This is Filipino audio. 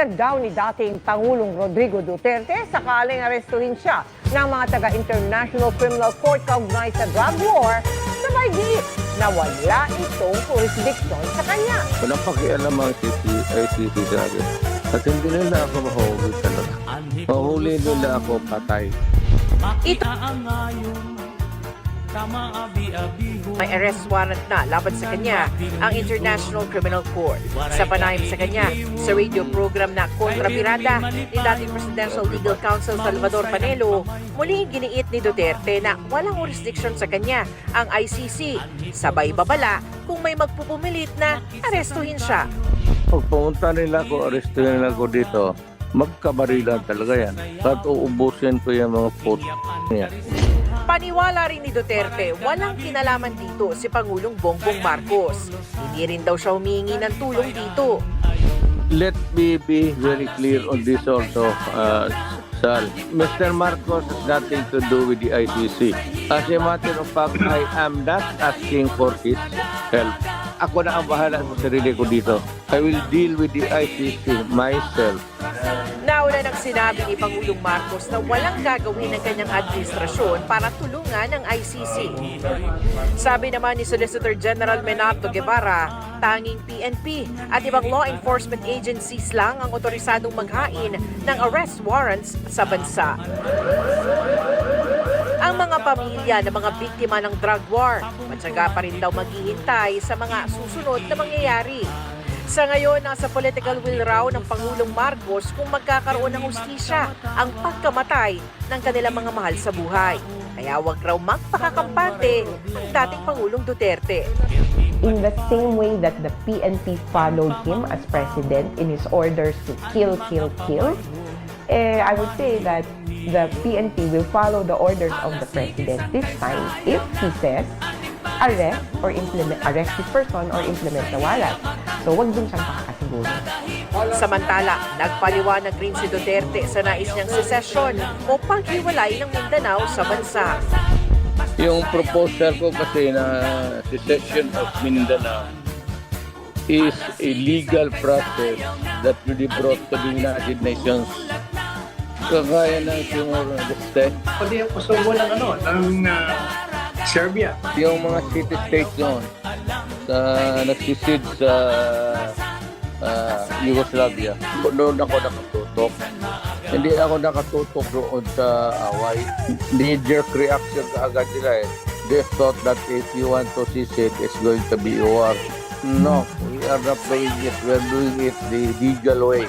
Agad daw ni dating Pangulong Rodrigo Duterte sakaling arestuhin siya ng mga taga-International Criminal Court kaugnay sa drug war, sabay giit na wala itong jurisdiction sa kanya. Walang pakialam ang ICC, ICC sa akin. At hindi nila ako mahuli talaga. Mahuli nila ako patay. Ito May arrest warrant na laban sa kanya ang International Criminal Court. Sa panayam sa kanya sa radio program na Kontra Pirata ni dating Presidential Legal Counsel Salvador Panelo, muling giniit ni Duterte na walang jurisdiction sa kanya ang ICC. Sabay babala kung may magpupumilit na arestuhin siya. Pag pumunta nila ako, arestuhin nila ako dito, magkabarilan talaga yan. At uubusin ko yung mga pot niya. Paniwala rin ni Duterte, walang kinalaman dito si Pangulong Bongbong Marcos. Hindi rin daw siya humingi ng tulong dito. Let me be very clear on this also, uh, Sal. Mr. Marcos has nothing to do with the ICC. As a matter of fact, I am not asking for his help. Ako na ang bahala sa sarili ko dito. I will deal with the ICC myself. Nauna nang sinabi ni Pangulong Marcos na walang gagawin ng kanyang administrasyon para tulungan ang ICC. Sabi naman ni Solicitor General Menato Guevara, tanging PNP at ibang law enforcement agencies lang ang otorisadong maghain ng arrest warrants sa bansa. Ang mga pamilya ng mga biktima ng drug war, matyaga pa rin daw maghihintay sa mga susunod na mangyayari. Sa ngayon, nasa political will raw ng Pangulong Marcos kung magkakaroon ng hustisya ang pagkamatay ng kanilang mga mahal sa buhay. Kaya wag raw magpakakampante ang dating Pangulong Duterte. in the same way that the PNP followed him as president in his orders to kill, kill, kill, eh, I would say that the PNP will follow the orders of the president this time if he says arrest or implement arrest this person or implement the warrant. So, wag dun siyang pakakasiguro. Samantala, nagpaliwanag rin si Duterte sa nais niyang secession o paghiwalay ng Mindanao sa bansa. Yung proposal ko kasi na secession of Mindanao is a legal process that will be brought to the United Nations. Kagaya ng Timor-Leste, Pwede yung kusubo ng ano, ng ah, Serbia. yung mga city-states noon sa nagsisid sa ah, Yugoslavia, doon ako nakatutok. Hindi ako nakatutok doon sa away. Knee-jerk reaction kaagad sila eh. They thought that if you want to secede, it's going to be war. No, we are not doing it. We're doing it the legal way.